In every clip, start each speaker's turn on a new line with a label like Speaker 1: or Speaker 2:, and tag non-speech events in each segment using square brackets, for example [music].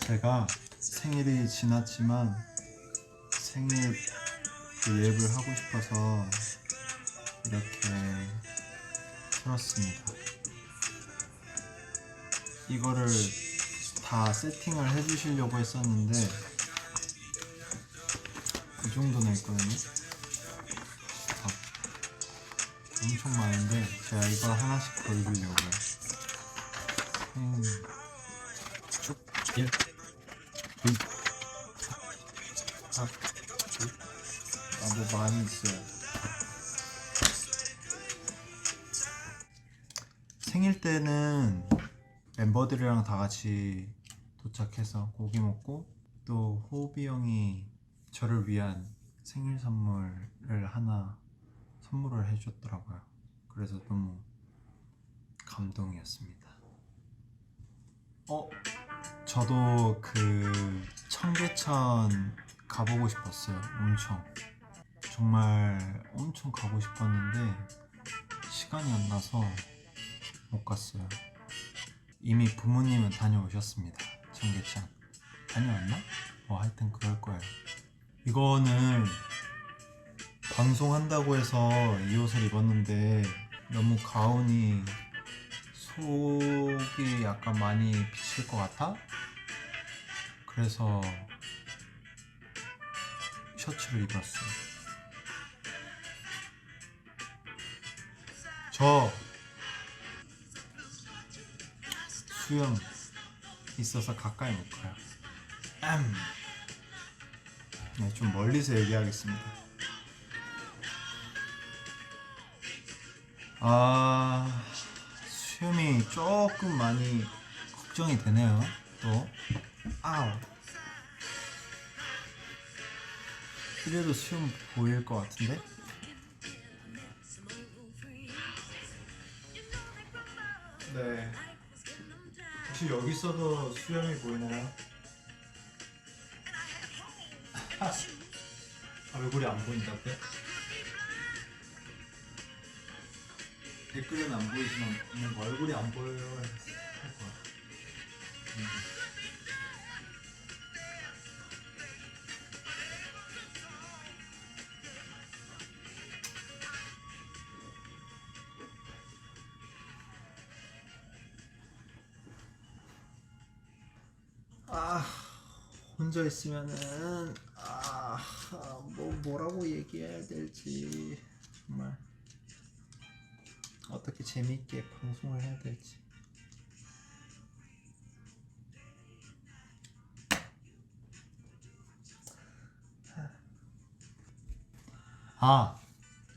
Speaker 1: 제가 생일이 지났지만 생일 그 예입을 하고 싶어서 이렇게 틀었습니다. 이거를 다 세팅을 해주시려고 했었는데 이 정도는 있거든요. 아, 엄청 많은데 제가 이걸 하나씩 보여주려고요. 아, 뭐 많이 있어요. 생일 때는 멤버들이랑 다 같이 도착해서 고기 먹고 또 호비 형이 저를 위한 생일 선물을 하나 선물을 해줬더라고요. 그래서 너무 감동이었습니다. 어, 저도 그 청계천 가보고 싶었어요. 엄청. 정말 엄청 가고 싶었는데 시간이 안 나서 못 갔어요. 이미 부모님은 다녀오셨습니다. 청계천. 다녀왔나? 뭐 하여튼 그럴 거예요. 이거는 방송한다고 해서 이 옷을 입었는데 너무 가운이 속이 약간 많이 비칠 것 같아? 그래서 셔츠를 입었어요. 저 수영 있어서 가까이 못 가요. 음. 네, 좀 멀리서 얘기하겠습니다. 아, 수염이 조금 많이 걱정이 되네요. 또, 아우. 이래도 수염 보일 것 같은데? 네. 혹시 여기 있어도 수염이 보이나요? [laughs] 얼굴이 안 보인다고요? 댓글은 안 보이지만 그냥 얼굴이 안 보여요 할 거야. 음. 아 혼자 있으면은 아뭐 뭐라고 얘기해야 될지 정말 어떻게 재미있게 방송을 해야 될지. 아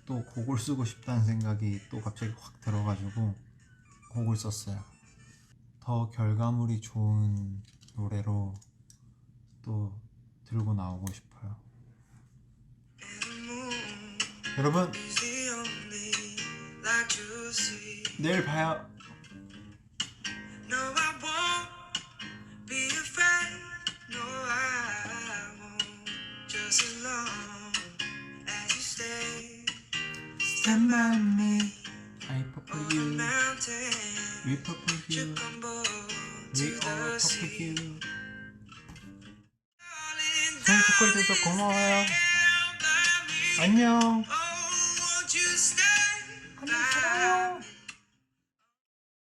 Speaker 1: 또 곡을 쓰고 싶다는 생각이 또 갑자기 확 들어가지고 곡을 썼어요. 더 결과물이 좋은 노래로 또 들고 나오고 싶어요. 여러분 Stand by me. I you. We you. We all you. 잘 듣고 있어서 고마워요. 안녕.
Speaker 2: Tchau.